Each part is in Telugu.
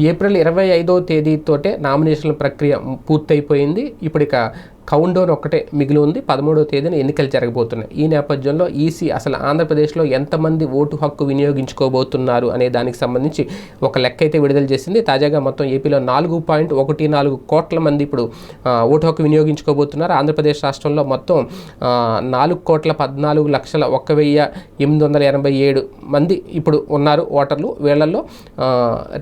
ఏప్రిల్ ఇరవై ఐదో తేదీతోటే నామినేషన్ల ప్రక్రియ పూర్తయిపోయింది. ఇప్పుడు ఇక డౌన్ ఒక్కటే మిగిలి ఉంది. పదమూడవ తేదీన ఎన్నికలు జరగబోతున్నాయి. ఈ నేపథ్యంలో ఈసీ అసలు ఆంధ్రప్రదేశ్లో ఎంతమంది ఓటు హక్కు వినియోగించుకోబోతున్నారు అనే దానికి సంబంధించి ఒక లెక్క అయితే విడుదల చేసింది. తాజాగా మొత్తం ఏపీలో నాలుగు పాయింట్ ఒకటి నాలుగు కోట్ల మంది ఇప్పుడు ఓటు హక్కు వినియోగించుకోబోతున్నారు. ఆంధ్రప్రదేశ్ రాష్ట్రంలో మొత్తం నాలుగు కోట్ల పద్నాలుగు లక్షల ఒక వెయ్యి ఎనిమిది వందల ఎనభై ఏడు మంది ఇప్పుడు ఉన్నారు ఓటర్లు. వీళ్ళల్లో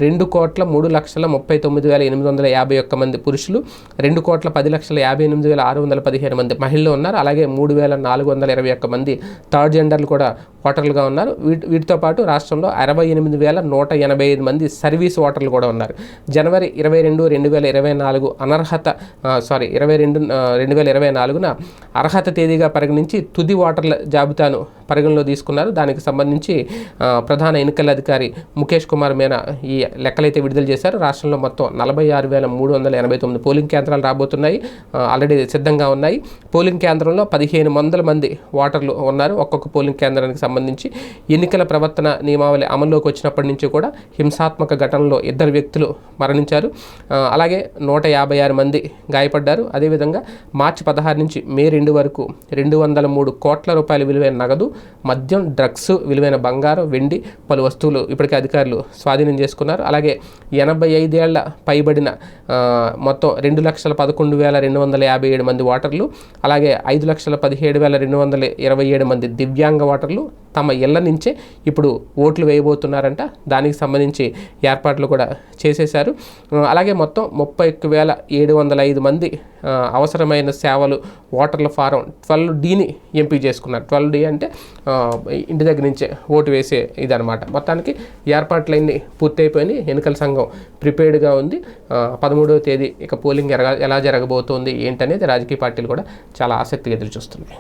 రెండు కోట్ల మూడు లక్షల ముప్పై తొమ్మిది వేల ఎనిమిది వందల యాభై ఒక్క మంది పురుషులు రెండు కోట్ల పది లక్షల యాభై ఎనిమిది వేల ఆరు వందల పదిహేను మంది మహిళలు ఉన్నారు. అలాగే మూడు వేల నాలుగు వందల ఇరవై ఒక్క మంది థర్డ్ జెండర్లు కూడా ఓటర్లుగా ఉన్నారు. వీటి వీటితో పాటు రాష్ట్రంలో అరవై ఎనిమిది వేల నూట ఎనభై ఐదు మంది సర్వీస్ ఓటర్లు కూడా ఉన్నారు. జనవరి ఇరవై రెండు రెండు వేల ఇరవై నాలుగు అనర్హత సారీ ఇరవై రెండు రెండు వేల ఇరవై నాలుగున అర్హత తేదీగా పరిగణించి తుది ఓటర్ల జాబితాను పరిగణలో తీసుకున్నారు. దానికి సంబంధించి ప్రధాన ఎన్నికల అధికారి ముఖేష్ కుమార్ మీనా ఈ లెక్కలైతే విడుదల చేశారు. రాష్ట్రంలో మొత్తం నలభై ఆరు వేల మూడు వందల ఎనభై తొమ్మిది పోలింగ్ కేంద్రాలు రాబోతున్నాయి. ఆల్రెడీ సిద్ధంగా ఉన్నాయి. పోలింగ్ కేంద్రంలో పదిహేను వందల మంది ఓటర్లు ఉన్నారు. ఒక్కొక్క పోలింగ్ కేంద్రానికి సంబంధించి ఎన్నికల ప్రవర్తన నియమావళి అమల్లోకి వచ్చినప్పటి నుంచి కూడా హింసాత్మక ఘటనలో ఇద్దరు వ్యక్తులు మరణించారు. అలాగే నూట యాభై ఆరు మంది గాయపడ్డారు. అదేవిధంగా మార్చి పదహారు నుంచి మే రెండు వరకు రెండు వందల మూడు కోట్ల రూపాయల విలువైన నగదు మద్యం డ్రగ్స్ విలువైన బంగారం వెండి పలు వస్తువులు ఇప్పటికే అధికారులు స్వాధీనం చేసుకున్నారు. అలాగే ఎనభై ఐదేళ్ళ పైబడిన మొత్తం రెండు లక్షల పదకొండు వేల రెండు వందల యాభై ఏడు మంది ఓటర్లు అలాగే ఐదు లక్షల పదిహేడు వేల రెండు వందల ఇరవై ఏడు మంది దివ్యాంగ ఓటర్లు తమ ఇళ్ళ నుంచే ఇప్పుడు ఓట్లు వేయబోతున్నారంట. దానికి సంబంధించి ఏర్పాట్లు కూడా చేసేశారు. అలాగే మొత్తం ముప్పై ఒక్క వేల ఏడు వందల ఐదు మంది అవసరమైన సేవలు ఓటర్ల ఫారం ట్వెల్వ్ డీని ఎంపిక చేసుకున్నారు. ట్వెల్వ్ డి అంటే ఇంటి దగ్గర నుంచే ఓటు వేసే ఇదనమాట మొత్తానికి ఏర్పాట్లన్నీ పూర్తయిపోయినాయి. ఎన్నికల సంఘం ప్రిపేర్డ్గా ఉంది. పదమూడవ తేదీ ఇక పోలింగ్ ఎలా జరగబోతోంది ఏంటనేది రాజకీయ పార్టీలు కూడా చాలా ఆసక్తిగా ఎదురు చూస్తున్నాయి